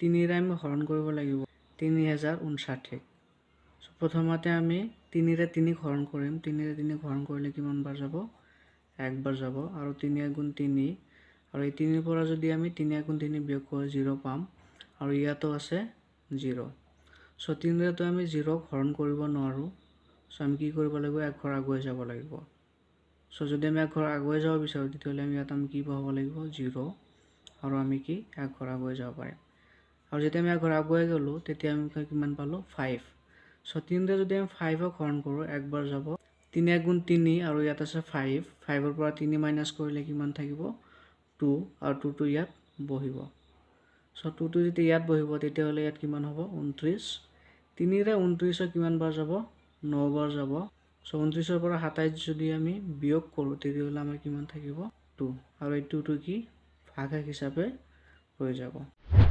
তিনিৰে আমি হৰণ কৰিব লাগিব। তিনি হেজাৰ ঊনষাঠি চ' প্ৰথমতে আমি তিনিৰে তিনিক হৰণ কৰিম। তিনিৰে তিনিক হৰণ কৰিলে কিমান বাৰ যাব? একবাৰ যাব। আৰু তিনি এগুণ তিনি। আৰু এই তিনিৰ পৰা যদি আমি তিনি এগুণ তিনি বিয়োগ কৰোঁ জিৰ' পাম। আৰু ইয়াতো আছে জিৰ' চ' তিনিৰেতো আমি জিৰ'ক হৰণ কৰিব নোৱাৰোঁ। চ' আমি কি কৰিব লাগিব? এক ঘৰ আগুৱাই যাব লাগিব। চ' যদি আমি এক ঘৰ আগুৱাই যাব বিচাৰোঁ তেতিয়াহ'লে আমি ইয়াত আমি কি পাব লাগিব? জিৰ' আৰু আমি কি? এক ঘৰ আগুৱাই যাব পাৰিম। আৰু যেতিয়া আমি ঘৰ আগুৱাই গ'লোঁ তেতিয়া আমি কিমান পালোঁ? ফাইভ চ' তিনিৰে যদি আমি ফাইভক হৰণ কৰোঁ একবাৰ যাব। তিনি এগুণ তিনি আৰু ইয়াত আছে ফাইভ ফাইভৰ পৰা তিনি মাইনাছ কৰিলে কিমান থাকিব? টু আৰু টুটো ইয়াত বহিব। চ' টুটো যেতিয়া ইয়াত বহিব তেতিয়াহ'লে ইয়াত কিমান হ'ব? ঊনত্ৰিছ তিনিৰে ঊনত্ৰিছৰ কিমান বাৰ যাব? ন বাৰ যাব। চ' ঊনত্ৰিছৰ পৰা সাতাইছ যদি আমি বিয়োগ কৰোঁ তেতিয়াহ'লে আমাৰ কিমান থাকিব? টু আৰু এই টুটো কি? ভাগশেষ হিচাপে ৰৈ যাব।